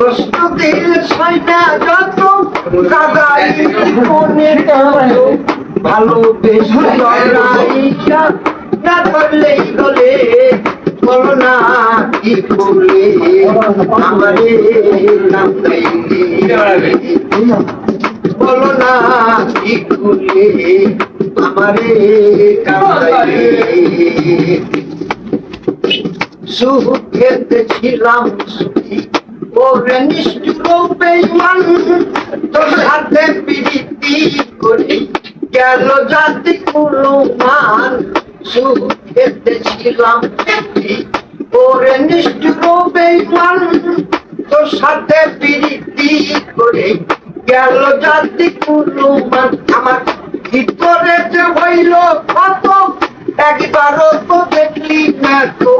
দিল সয়না যত কাদাই মনে করো ভালো বেশ জড়াইয়া না করলেই গলে বলো না কি করলে আমারে কান্দাইলে বলো না কি করলে আমারে কান্দাইলে সুখেতে ছিলাম সুখী ওরে নিষ্ঠুর বেইমান তোর হাতে পিড়িতি করে। গেল জাতি কুলো মান সুখেতে ছিলাম ওরে নিষ্ঠুর বেইমান তোর সাথে পিড়িতি করে। গেল জাতি কুলো মান আমার ভিতরে যে হইল কত একবারও তো দেখলি না তো।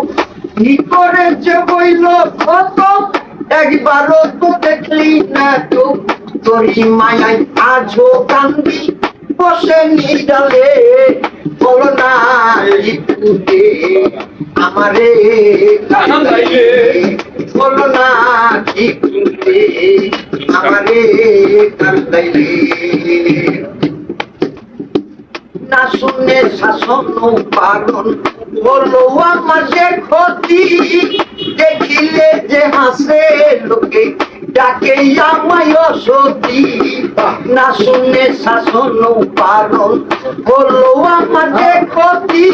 করে যে বইল কত একবারও তো দেখলি না তো। তোরি মায়াই আজও কান্দি বসে নিডালে। বলো না লিপুতে আমারে বলো না লিপুতে আমারে কান্দাইলে। না শুনে শাসন পালন বলো আমার যে ক্ষতি, দেখিলে যে হাসে লোকে, ডাকে আমায় সতী না শুনে শাসন পালন বলো আমার যে ক্ষতি,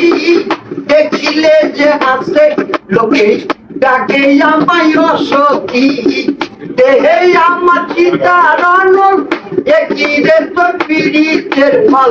দেখিলে যে হাসে লোকে, ডাকে আমায় সতী দেহে আমার চিতারণ একই রে তোর পীড়িতের ফল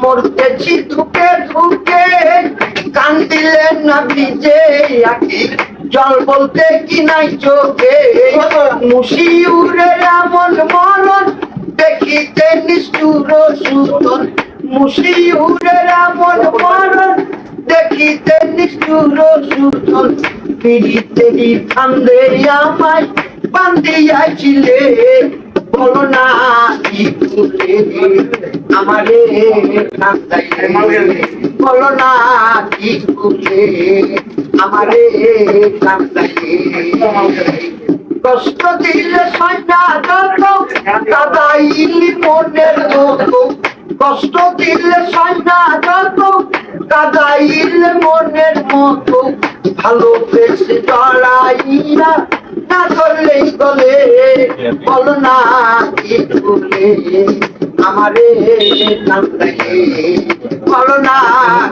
মরতেছি ধুকে ধুকে কান না ভিজে আকি জল বলতে কি নাই চোখে? মুশি উড়ে এমন মরণ দেখিতে নিষ্ঠুর সুতন মুশি উড়ে এমন মরণ দেখিতে নিষ্ঠুর সুতন পিড়িতেরি ফান্দে আমায় বান্ধিয়াছিলে বলো না আমারে বলো না কি করে আমারে কষ্ট দিলে সন্ধ্যা কাদাইলি মনের মতো কষ্ট দিলে সন্ধ্যা কাদাইলে মনের মতো। ভালোবেসে জড়াইয়া না ধরলেই বলে বল না আমারে গান বল না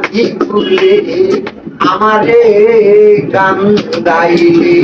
কি আমারে কান্দাইলে